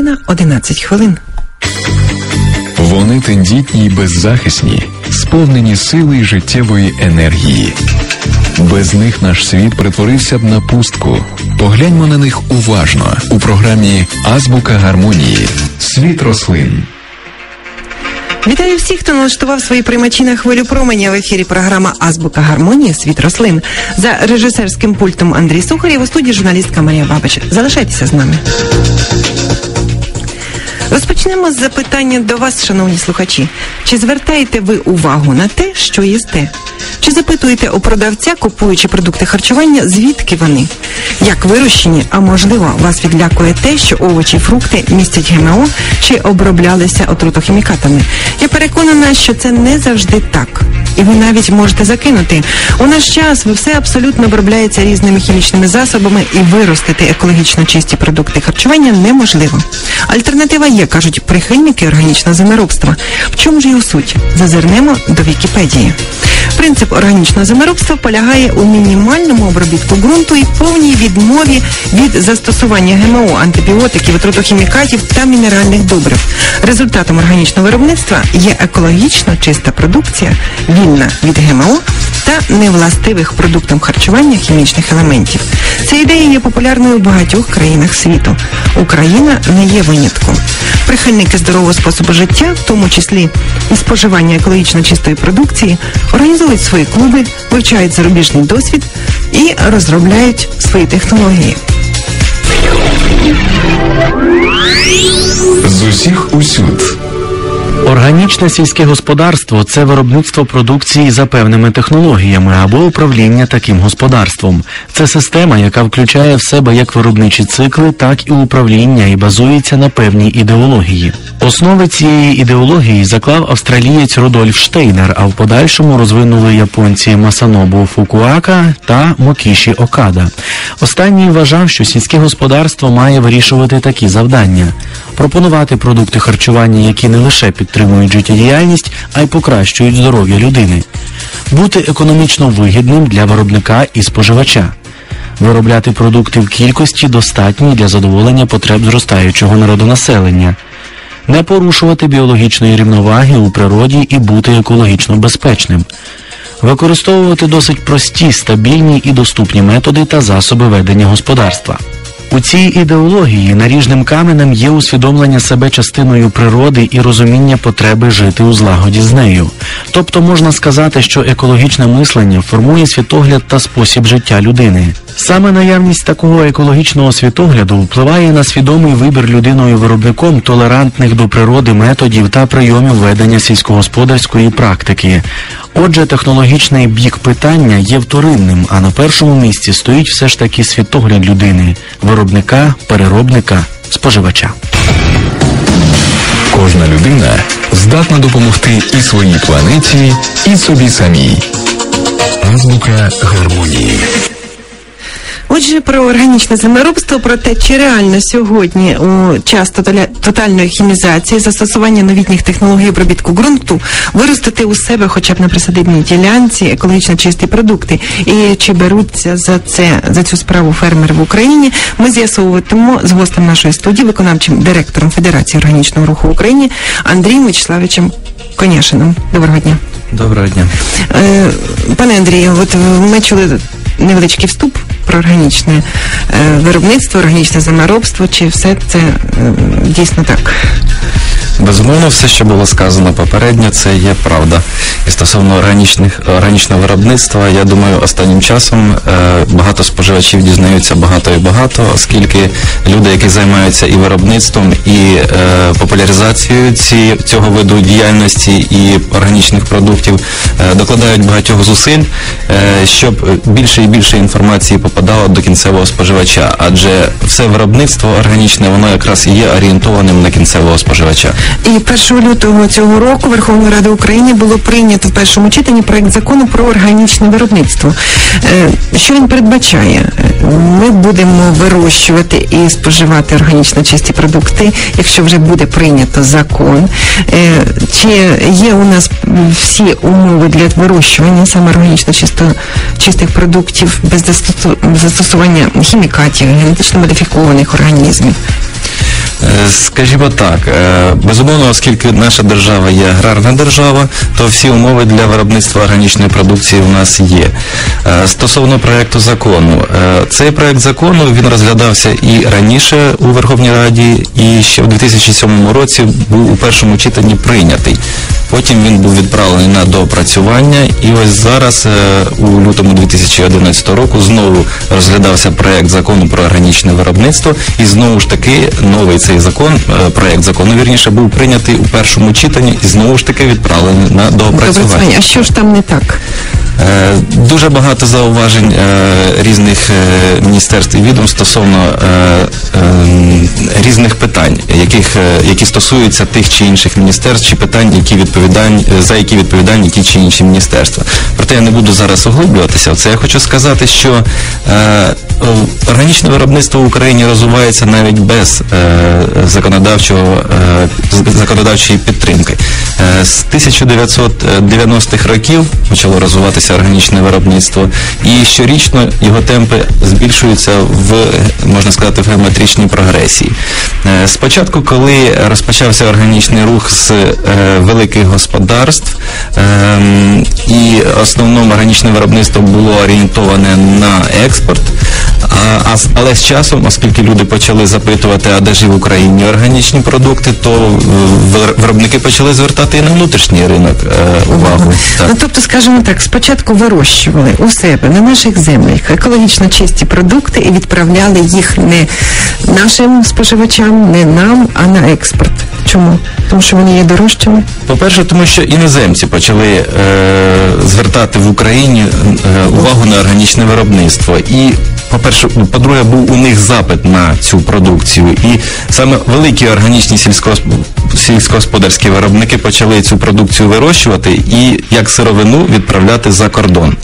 На 11 хвилин. Вони тендітні й беззахисні, сповнені сили й життєвої енергії. Без них наш світ притворився б на пустку. Погляньмо на них уважно у програмі Азбука гармонії. Світ рослин. Вітаю всіх, хто налаштував свої приймачі на хвилю променя в ефірі. Програма Азбука гармонії Світ рослин за режисерським пультом Андрій Сухарєв у студії журналістка Марія Бабич. Залишайтеся з нами. Розпочнемо з запитання до вас, шановні слухачі. Чи звертаєте ви увагу на те, що їсте? Чи запитуєте у продавця, купуючи продукти харчування, звідки вони? Як вирощені, а можливо, вас відлякує те, що овочі і фрукти містять ГМО чи оброблялися отрутохімікатами? Я переконана, що це не завжди так. І ви навіть можете закинути. У наш час все абсолютно обробляється різними хімічними засобами, і виростити екологічно чисті продукти харчування неможливо. Альтернатива є, кажуть прихильники органічного землеробства. В чому ж його суть? Зазирнемо до Вікіпедії. Принцип органічного землеробства полягає у мінімальному обробітку ґрунту і повній відмові від застосування ГМО, антибіотиків, отрутохімікатів та мінеральних добрив. Результатом органічного виробництва є екологічно чиста продукція, вільна від ГМО та невластивих продуктам харчування хімічних елементів. Ця ідея є популярною в багатьох країнах світу. Україна не є винятком. Прихильники здорового способу життя, в тому числі і споживання екологічно чистої продукції, організують свої клуби, вивчають зарубіжний досвід і розробляють свої технології. З усіх усюд. Органічне сільське господарство це виробництво продукції за певними технологіями або управління таким господарством. Це система, яка включає в себе як виробничі цикли, так і управління і базується на певній ідеології. Основи цієї ідеології заклав австралієць Рудольф Штейнер, а в подальшому розвинули японці Масанобу Фукуака та Мокіші Окада. Останній вважав, що сільське господарство має вирішувати такі завдання: пропонувати продукти харчування, які не лише підтримують життєдіяльність, а й покращують здоров'я людини, бути економічно вигідним для виробника і споживача. Виробляти продукти в кількості достатній для задоволення потреб зростаючого народонаселення, не порушувати біологічної рівноваги у природі і бути екологічно безпечним, використовувати досить прості, стабільні і доступні методи та засоби ведення господарства. У цій ідеології наріжним каменем є усвідомлення себе частиною природи і розуміння потреби жити у злагоді з нею. Тобто можна сказати, що екологічне мислення формує світогляд та спосіб життя людини. Саме наявність такого екологічного світогляду впливає на свідомий вибір людиною виробником толерантних до природи методів та прийомів ведення сільськогосподарської практики. Отже, технологічний бік питання є вторинним, а на першому місці стоїть все ж таки світогляд людини, виробника, переробника, споживача. Кожна людина здатна допомогти і своїй планеті, і собі самій. Азбука гармонії. Отже, про органічне землеробство, про те, чи реально сьогодні у час тотальної хімізації, застосування новітніх технологій обробітку ґрунту, виростити у себе хоча б на присадибній ділянці екологічно чисті продукти. І чи беруться за це за цю справу фермери в Україні? Ми з'ясовуватимемо з гостем нашої студії, виконавчим директором Федерації органічного руху в Україні Андрієм Вячеславичем Коняшином. Доброго дня. Доброго дня. Е, Пане Андрію, от ми чули невеличкий вступ про органічне е, виробництво, органічне землеробство, чи все це е, дійсно так? Безумовно, все, що було сказано попередньо, це є правда. І стосовно органічних органічного виробництва, я думаю, останнім часом е, багато споживачів дізнаються багато і багато, оскільки люди, які займаються і виробництвом, і е, популяризацією ці, цього виду діяльності і органічних продуктів, е, докладають багатьох зусиль, е, щоб більше і більше інформації попадало до кінцевого споживача, адже все виробництво органічне, воно якраз і є орієнтованим на кінцевого споживача. І 1 лютого цього року Верховної Ради України було прийнято в першому читанні проект закону про органічне виробництво. Е, Що він передбачає? Ми будемо вирощувати і споживати органічно чисті продукти, якщо вже буде прийнято закон. Е, Чи є у нас всі умови для вирощування саме органічно чисто чистих продуктів без застосування хімікатів, генетично модифікованих організмів? Е, Скажімо так, е, безумовно, оскільки наша держава є аграрна держава, то всі умови для виробництва органічної продукції у нас є. Е, Стосовно проекту закону, цей проект закону він розглядався і раніше у Верховній Раді, і ще в 2007 році був у першому читанні прийнятий. Потім він був відправлений на доопрацювання, і ось зараз, е, у лютому 2011 року, знову розглядався проект закону про органічне виробництво, і знову ж таки новий цей закон, е, проект закону вірніше, був прийнятий у першому читанні і знову ж таки відправлений на доопрацювання. А що ж там не так? Е, Дуже багато зауважень е, різних е, міністерств і відомств стосовно різних питань, яких, які стосуються тих чи інших міністерств, чи питань, які відповідальні, за які відповідальні ті чи інші міністерства. Проте я не буду зараз углублюватися в це. Я хочу сказати, що органічне виробництво в Україні розвивається навіть без законодавчого законодавчої підтримки. Е, з 1990-х років почало розвиватися органічне виробництво, і щорічно його темпи збільшуються в можна сказати в геометричній прогресії. Е, Спочатку, коли розпочався органічний рух з е, великих господарств, ем, і основному органічне виробництво було орієнтоване на експорт. А, але з часом, оскільки люди почали запитувати, а де ж і в Україні органічні продукти, то е, виробники почали звертати і на внутрішній ринок е, увагу. Так. Ну, тобто, скажімо так, спочатку вирощували у себе на наших землях екологічно чисті продукти і відправляли їх не нашим споживачам, не нам, а на експорт. Чому? Тому що вони є дорожчими. По-перше, тому що іноземці почали е, звертати в Україні е, увагу на органічне виробництво. І, по-перше, по-друге, був у них запит на цю продукцію. І саме великі органічні сільськогосподарські виробники почали цю продукцію вирощувати і як сировину відправляти за кордон.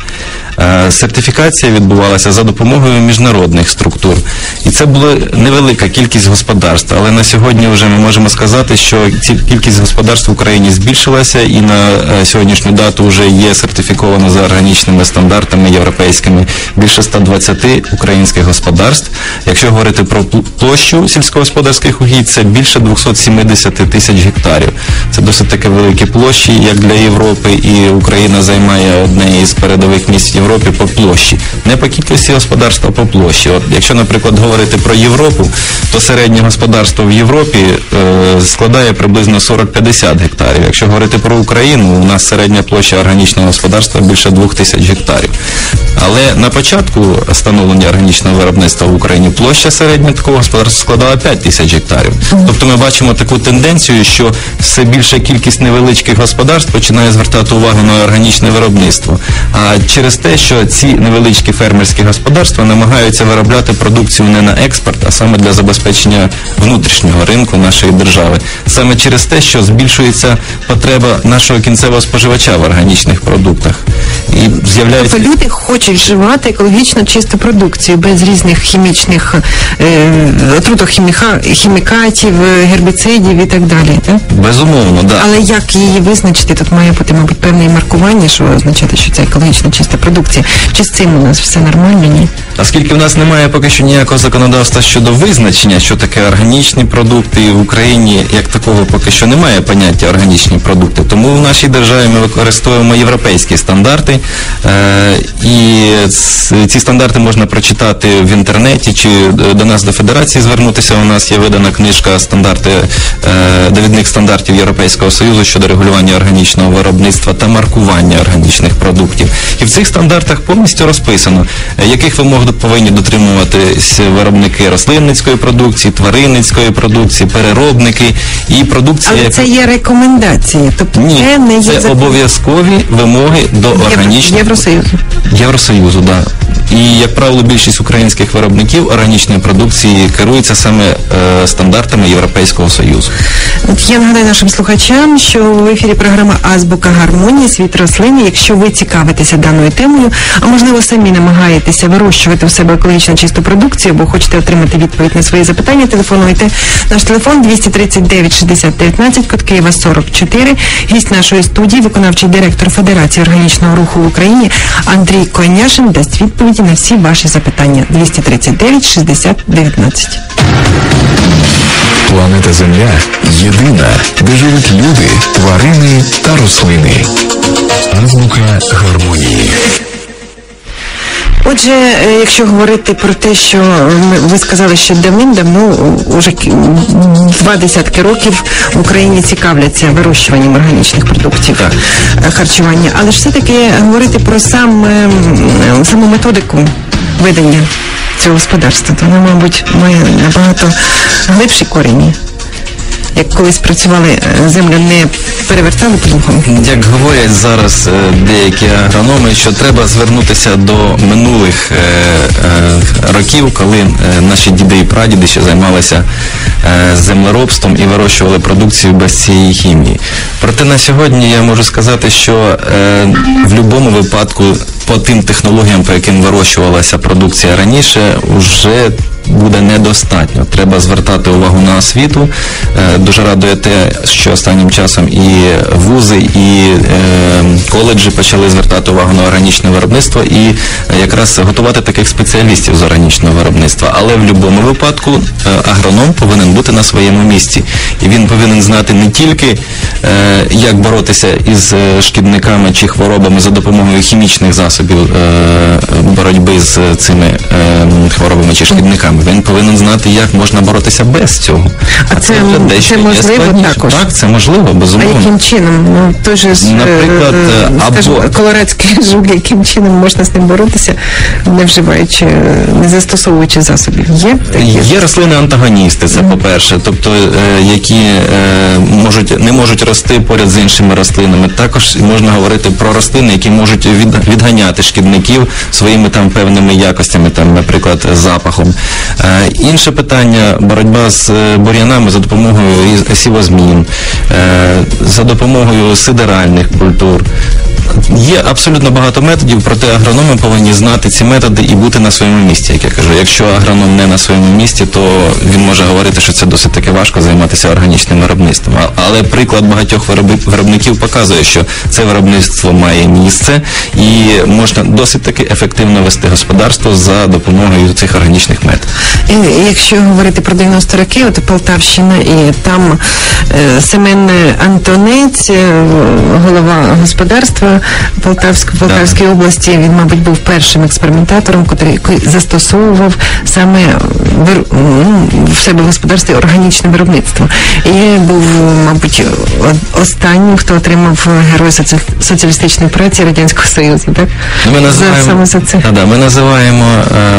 Е, Сертифікація відбувалася за допомогою міжнародних структур. І це була невелика кількість господарств. Але на сьогодні вже ми можемо сказати, що кількість господарств в Україні збільшилася і на е, сьогоднішню дату вже є сертифіковано за органічними стандартами європейськими більше 120 українських господарств. Якщо говорити про пл- площу сільськогосподарських угідь, це більше 270 тисяч гектарів. Це досить таки великі площі, як для Європи, і Україна займає одне із передових місць Європі по площі. Не по кількості господарства, а по площі. От якщо, наприклад, говорити про Європу, то середнє господарство в Європі е, складає приблизно 40-50 гектарів. Якщо говорити про Україну, у нас середня площа органічного господарства більше 2000 гектарів. Але на початку становлення органічного виробництва в Україні площа середня такого господарства складала 5 тисяч гектарів. Тобто ми бачимо таку тенденцію, що все більша кількість невеличких господарств починає звертати увагу на органічне виробництво. А через те, що ці невеличкі фермерські господарства намагаються виробляти продукцію не на експорт, а саме для забезпечення внутрішнього ринку нашої держави. Саме через те, що збільшується потреба нашого кінцевого споживача в органічних продуктах. І з'являється Тобто люди хочуть вживати екологічно чисту продукцію без різних хімічних е, отрутохіміка- хімікатів, е, гербіцидів і так далі. Так? безумовно, да. Але як її визначити? Тут має бути, мабуть, певне маркування, що означати, що це екологічно чиста продукція. Чи з цим у нас все нормально? Ні? Оскільки в нас немає поки що ніякого законодавства щодо визначення, що таке органічні продукти, і в Україні як такого поки що немає поняття органічні продукти. Тому в нашій державі ми використовуємо європейські стандарти, і ці стандарти можна прочитати в інтернеті чи е, до нас до федерації звернутися. У нас є видана книжка стандарти е, довідних стандартів Європейського Союзу щодо регулювання органічного виробництва та маркування органічних продуктів. І в цих стандартах повністю розписано, е, яких вимог повинні дотримуватись виробники рослинницької продукції, тваринницької продукції, переробники і продукція, Але це є рекомендації, тобто ні, це не є це обов'язкові вимоги до Євро- органічних Євросоюзу. Євросоюзу, да. І як правило, більшість українських виробників органічної продукції керується саме е, стандартами Європейського Союзу. От Я нагадаю нашим слухачам, що в ефірі програма Азбука гармонії світ рослини. Якщо ви цікавитеся даною темою, а можливо самі намагаєтеся вирощувати у себе екологічно чисту продукцію, або хочете отримати відповідь на свої запитання, телефонуйте. Наш телефон 239 60 19, код Києва 44. Гість нашої студії, виконавчий директор Федерації органічного руху в Україні Андрій Коняшин дасть відповіді на всі ваші запитання. 239 60 19. Планета Земля єдина, де живуть люди, тварини та рослини. Азбука гармонії. Отже, е, якщо говорити про те, що ви сказали, що давним-давно, уже к- два десятки років в Україні цікавляться вирощуванням органічних продуктів е, харчування, але ж все-таки говорити про сам, е, саму методику ведення цього господарства, то вона, мабуть, має набагато глибші корені. Як колись працювали е, землю, не перевертали плугом. Як говорять зараз е, деякі агрономи, що треба звернутися до минулих е, років, коли наші діди і прадіди ще займалися землеробством і вирощували продукцію без цієї хімії. Проте на сьогодні я можу сказати, що в будь-якому випадку по тим технологіям, по яким вирощувалася продукція раніше, вже буде недостатньо. Треба звертати увагу на освіту. Е, Дуже радує те, що останнім часом і вузи, і е, коледжі почали звертати увагу на органічне виробництво і якраз готувати таких спеціалістів з органічного виробництва. Але в будь-якому випадку е, агроном повинен бути на своєму місці. І він повинен знати не тільки як боротися із шкідниками чи хворобами за допомогою хімічних засобів е, боротьби з цими е, хворобами чи шкідниками. Він повинен знати, як можна боротися без цього. А це- вже дещо це можливо складніше. також? Так, це можливо, А безумовно. яким чином? Ну, той же е, Наприклад, е, е, або- колорадський жук, яким чином можна з ним боротися, не вживаючи, е, не застосовуючи засобів. Є такі? Є рослини-антагоністи, це по-перше, тобто е, які е, можуть не можуть рости поряд з іншими рослинами. Також можна говорити про рослини, які можуть від, відганяти шкідників своїми там певними якостями, там, наприклад, запахом. Е, інше питання боротьба з е, бур'янами за допомогою сівозмін, е, за допомогою сидеральних культур. Є абсолютно багато методів, проте агрономи повинні знати ці методи і бути на своєму місці, як я кажу. Якщо агроном не на своєму місці, то він може говорити, що це досить таки важко займатися органічним виробництвом. Але приклад багатьох виробників показує, що це виробництво має місце і можна досить таки ефективно вести господарство за допомогою цих органічних методів. І Якщо говорити про 90 роки, от Полтавщина, і там е, Семен Антонець, е, голова господарства Полтавської, Полтавської області, він, мабуть, був першим експериментатором, котрий який застосовував саме вир- ну, в себе в господарстві органічне виробництво. І був, мабуть, останнім, хто отримав герой соці- соціалістичної праці Радянського Союзу, так? Ну, Ми За- називаємо, саме за це. Да, ми називаємо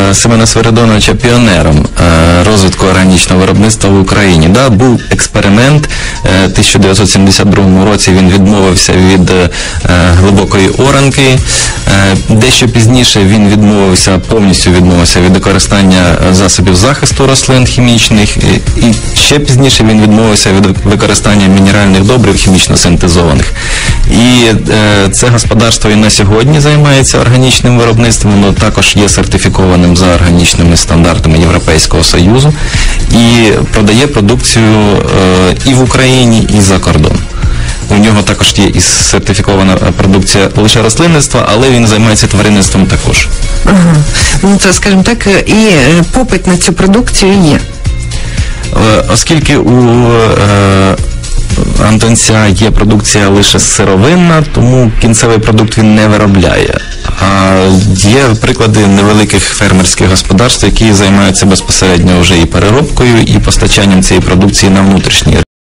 е, Семена Свиридоновича піонером е, розвитку органічного виробництва в Україні. Да, був експеримент е, 1972 році. Він відмовився від е, глибокої оранки. Е, дещо пізніше він відмовився, повністю відмовився від використання засобів захисту рослин хімічних. І, і ще пізніше він відмовився від використання мінеральних добрив хімічно синтезованих. І е, це господарство і на сьогодні займається органічним виробництвом, воно також є сертифікованим за органічними стандартами Європейського Союзу і продає продукцію е, і в Україні, і за кордон. У нього також є і сертифікована е, продукція лише рослинництва, але він займається тваринництвом також. Ага. Ну, це, скажімо так, е, і е, попит на цю продукцію є. Оскільки у е, Антонця є продукція лише сировинна, тому кінцевий продукт він не виробляє. А є приклади невеликих фермерських господарств, які займаються безпосередньо вже і переробкою, і постачанням цієї продукції на внутрішній